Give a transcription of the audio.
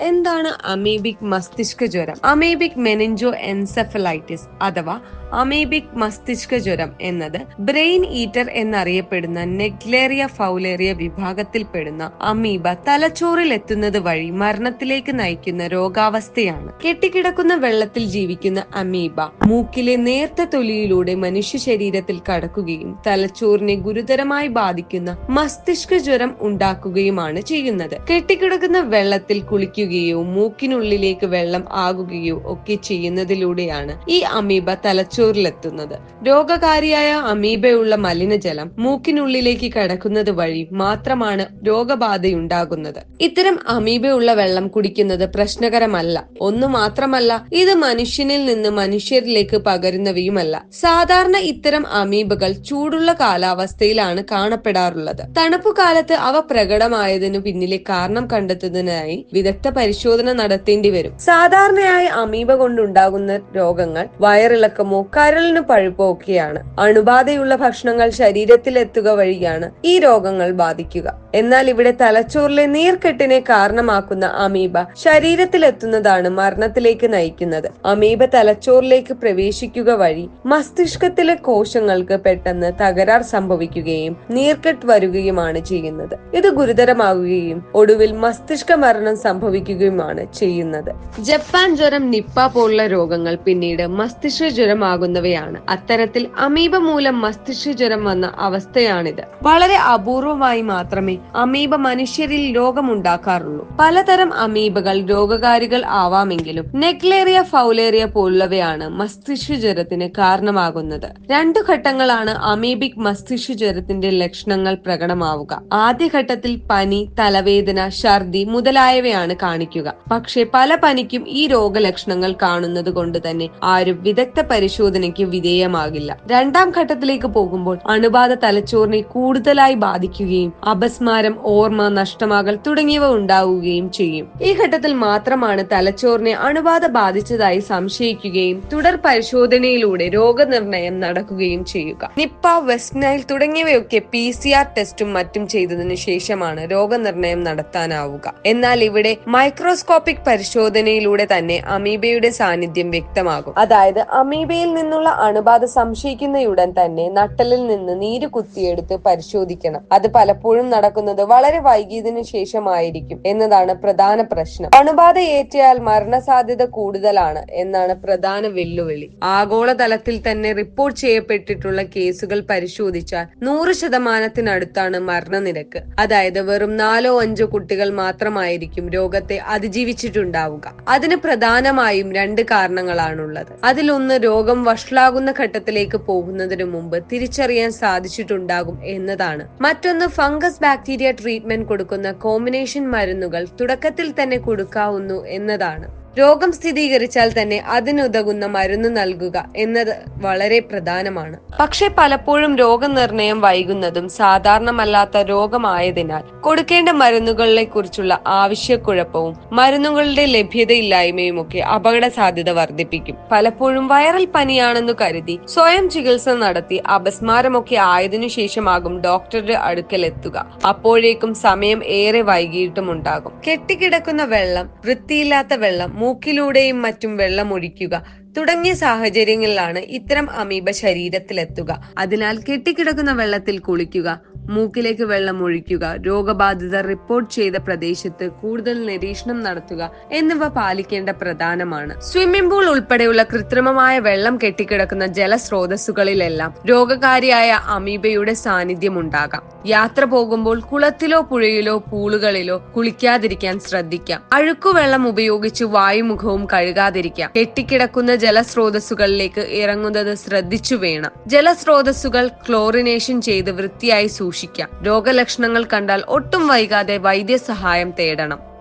എന്താണ് അമീബിക് മസ്തിഷ്ക ജ്വരം? അമീബിക് മെനിഞ്ചോ എൻസെഫലൈറ്റിസ് അഥവാ അമീബിക് മസ്തിഷ്ക ജ്വരം എന്നത് ബ്രെയിൻ ഈറ്റർ എന്നറിയപ്പെടുന്ന നെഗ്ലേറിയ ഫൗലേറിയ വിഭാഗത്തിൽപ്പെടുന്ന അമീബ തലച്ചോറിൽ എത്തുന്നത് വഴി മരണത്തിലേക്ക് നയിക്കുന്ന രോഗാവസ്ഥയാണ്. കെട്ടിക്കിടക്കുന്ന വെള്ളത്തിൽ ജീവിക്കുന്ന അമീബ മൂക്കിലെ നേർത്ത തൊലിയിലൂടെ മനുഷ്യ ശരീരത്തിൽ കടക്കുകയും തലച്ചോറിനെ ഗുരുതരമായി ബാധിക്കുന്ന മസ്തിഷ്ക ജ്വരം ഉണ്ടാക്കുകയുമാണ് ചെയ്യുന്നത്. കെട്ടിക്കിടക്കുന്ന വെള്ളത്തിൽ കുളിക്കുകയോ മൂക്കിനുള്ളിലേക്ക് വെള്ളം ആകുകയോ ഒക്കെ ചെയ്യുന്നതിലൂടെയാണ് ഈ അമീബ തലച്ചോറിലെത്തുന്നത്. രോഗകാരിയായ അമീബയുള്ള മലിനജലം മൂക്കിനുള്ളിലേക്ക് കടക്കുന്നത് വഴി മാത്രമാണ് രോഗബാധയുണ്ടാകുന്നത്. ഇത്തരം അമീബയുള്ള വെള്ളം കുടിക്കുന്നത് പ്രശ്നകരമല്ല. ഒന്നു മാത്രമല്ല ഇത് മനുഷ്യനിൽ നിന്ന് മനുഷ്യരിലേക്ക് പകരുന്നവയുമല്ല. സാധാരണ ഇത്തരം അമീബകൾ ചൂടുള്ള കാലാവസ്ഥയിലാണ് കാണപ്പെടാറുള്ളത്. തണുപ്പുകാലത്ത് അവ പ്രകടമായതിനു പിന്നിലെ കാരണം കണ്ടെത്തുന്നതിനായി വിദഗ്ധ പരിശോധന നടത്തേണ്ടി വരും. സാധാരണയായി അമീബ കൊണ്ടുണ്ടാകുന്ന രോഗങ്ങൾ വയറിളക്കമോ കരളിന് പഴുപ്പോ ഒക്കെയാണ്. അണുബാധയുള്ള ഭക്ഷണങ്ങൾ ശരീരത്തിൽ എത്തുക വഴിയാണ് ഈ രോഗങ്ങൾ ബാധിക്കുക. എന്നാൽ ഇവിടെ തലച്ചോറിലെ നീർക്കെട്ടിനെ കാരണമാക്കുന്ന അമീബ ശരീരത്തിലെത്തുന്നതാണ് മരണത്തിലേക്ക് നയിക്കുന്നത്. അമീബ തലച്ചോറിലേക്ക് പ്രവേശിക്കുക വഴി മസ്തിഷ്കത്തിലെ കോശങ്ങൾക്ക് പെട്ടെന്ന് തകരാർ സംഭവിക്കുകയും നീർക്കെട്ട് വരുകയുമാണ് ചെയ്യുന്നത്. ഇത് ഗുരുതരമാകുകയും ഒടുവിൽ മസ്തിഷ്ക മരണം സംഭവിക്കുകയുമാണ് ചെയ്യുന്നത്. ജപ്പാൻ ജ്വരം നിപ്പ പോലുള്ള രോഗങ്ങൾ പിന്നീട് മസ്തിഷ്ക ജ്വരമാകുന്നവയാണ്. അത്തരത്തിൽ അമീബ മൂലം മസ്തിഷ്ക ജ്വരം വന്ന അവസ്ഥയാണിത്. വളരെ അപൂർവമായി മാത്രമേ അമീബ മനുഷ്യരിൽ രോഗമുണ്ടാക്കാറുള്ളൂ. പലതരം അമീബകൾ രോഗകാരികൾ ആവാമെങ്കിലും നെഗ്ലേറിയ ഫൗലേറിയ പോലുള്ളവയാണ് മസ്തിഷ്ക ജ്വരത്തിന് കാരണമാകുന്നത്. രണ്ടു ഘട്ടങ്ങളാണ് അമീബിക് മസ്തിഷ്ക ജ്വരത്തിന്റെ ലക്ഷണങ്ങൾ പ്രകടമാവുക. ആദ്യഘട്ടത്തിൽ പനി തലവേദന ഛർദി മുതലായവയാണ് കാണിക്കുക. പക്ഷേ പല പനിക്കും ഈ രോഗലക്ഷണങ്ങൾ കാണുന്നത് കൊണ്ട് തന്നെ ആരും വിദഗ്ധ പരിശോധനയ്ക്ക് വിധേയമാകില്ല. രണ്ടാം ഘട്ടത്തിലേക്ക് പോകുമ്പോൾ അണുബാധ തലച്ചോറിനെ കൂടുതലായി ബാധിക്കുകയും അപസ്മാരം ഓർമ്മ നഷ്ടമാകൽ തുടങ്ങിയവ ഉണ്ടാവുകയും ചെയ്യും. ഈ ഘട്ടത്തിൽ മാത്രമാണ് തലച്ചോറിനെ അണുബാധ ബാധിച്ചതായി സംശയിക്കുകയും തുടർ പരിശോധനയിലൂടെ രോഗനിർണയം നടക്കുകയും ചെയ്യുക. നിപ്പ വെസ്റ്റ് നൈൽ തുടങ്ങിയവയൊക്കെ പി സി ആർ ടെസ്റ്റും മറ്റും ചെയ്തതിനു ശേഷമാണ് രോഗനിർണയം നടത്താനാവുക. എന്നാൽ ഇവിടെ മൈക്രോസ്കോപ്പിക് പരിശോധനയിലൂടെ തന്നെ അമീബയുടെ സാന്നിധ്യം വ്യക്തമാകും. അതായത് അമീബയിൽ നിന്നുള്ള അണുബാധ സംശയിക്കുന്നയുടൻ തന്നെ നട്ടലിൽ നിന്ന് നീര് കുത്തിയെടുത്ത് പരിശോധിക്കണം. അത് പലപ്പോഴും നടക്കുന്നത് വളരെ വൈകിയതിനു ശേഷമായിരിക്കും എന്നതാണ് പ്രധാന പ്രശ്നം. അണുബാധ ഏറ്റയാൽ മരണസാധ്യത കൂടുതലാണ് എന്നാണ് പ്രധാന വെല്ലുവിളി. ആഗോളതലത്തിൽ തന്നെ റിപ്പോർട്ട് ചെയ്യപ്പെട്ടിട്ടുള്ള കേസുകൾ പരിശോധിച്ചാൽ നൂറ് ശതമാനത്തിനടുത്താണ് മരണനിരക്ക്. അതായത് വെറും നാലോ അഞ്ചോ കുട്ടികൾ മാത്രമായിരിക്കും രോഗത്തെ അതിജീവിച്ചിട്ടുണ്ടാവുക. അതിന് പ്രധാനമായും രണ്ട് കാരണങ്ങളാണുള്ളത്. അതിലൊന്ന് രോഗം വഷളാകുന്ന ഘട്ടത്തിലേക്ക് പോകുന്നതിനു മുമ്പ് തിരിച്ചറിയാൻ സാധിച്ചിട്ടുണ്ടാകും എന്നതാണ്. മറ്റൊന്ന് ഫംഗസ് ബാക്ടീരിയ ട്രീറ്റ്മെന്റ് കൊടുക്കുന്ന കോമ്പിനേഷൻ മരുന്നുകൾ തുടക്കത്തിൽ തന്നെ കൊടുക്കാവുന്നു എന്നതാണ്. രോഗം സ്ഥിരീകരിച്ചാൽ തന്നെ അതിനുതകുന്ന മരുന്ന് നൽകുക എന്നത് വളരെ പ്രധാനമാണ്. പക്ഷെ പലപ്പോഴും രോഗനിർണയം വൈകുന്നതും സാധാരണമല്ലാത്ത രോഗമായതിനാൽ കൊടുക്കേണ്ട മരുന്നുകളെ കുറിച്ചുള്ള ആവശ്യക്കുഴപ്പവും മരുന്നുകളുടെ ലഭ്യതയില്ലായ്മയും ഒക്കെ അപകട സാധ്യത വർദ്ധിപ്പിക്കും. പലപ്പോഴും വൈറൽ പനിയാണെന്ന് കരുതി സ്വയം ചികിത്സ നടത്തി അപസ്മാരമൊക്കെ ആയതിനു ശേഷമാകും ഡോക്ടറുടെ അടുക്കൽ എത്തുക അപ്പോഴേക്കും സമയം ഏറെ വൈകിയിട്ടുമുണ്ടാകും. കെട്ടിക്കിടക്കുന്ന വെള്ളം വൃത്തിയില്ലാത്ത വെള്ളം മൂക്കിലൂടെയും മറ്റും വെള്ളമൊഴിക്കുക തുടങ്ങിയ സാഹചര്യങ്ങളിലാണ് ഇത്തരം അമീബ ശരീരത്തിലെത്തുക. അതിനാൽ കെട്ടിക്കിടക്കുന്ന വെള്ളത്തിൽ കുളിക്കുക. മൂക്കിലേക്ക് വെള്ളം ഒഴിക്കുക രോഗബാധിതർ റിപ്പോർട്ട് ചെയ്ത പ്രദേശത്ത് കൂടുതൽ നിരീക്ഷണം നടത്തുക എന്നിവ പാലിക്കേണ്ട പ്രധാനമാണ്. സ്വിമ്മിംഗ് പൂൾ ഉൾപ്പെടെയുള്ള കൃത്രിമമായ വെള്ളം കെട്ടിക്കിടക്കുന്ന ജലസ്രോതസ്സുകളിലെല്ലാം രോഗകാരിയായ അമീബയുടെ സാന്നിധ്യം ഉണ്ടാകാം. യാത്ര പോകുമ്പോൾ കുളത്തിലോ പുഴയിലോ പൂളുകളിലോ കുളിക്കാതിരിക്കാൻ ശ്രദ്ധിക്കാം. അഴുക്കുവെള്ളം ഉപയോഗിച്ച് വായുമുഖവും കഴുകാതിരിക്കാം. കെട്ടിക്കിടക്കുന്ന ജലസ്രോതസ്സുകളിലേക്ക് ഇറങ്ങുന്നത് ശ്രദ്ധിച്ചു വേണം. ജലസ്രോതസ്സുകൾ ക്ലോറിനേഷൻ ചെയ്ത് വൃത്തിയായി സൂക്ഷിക്കാം. രോഗലക്ഷണങ്ങൾ കണ്ടാൽ ഒട്ടും വൈകാതെ വൈദ്യസഹായം തേടണം.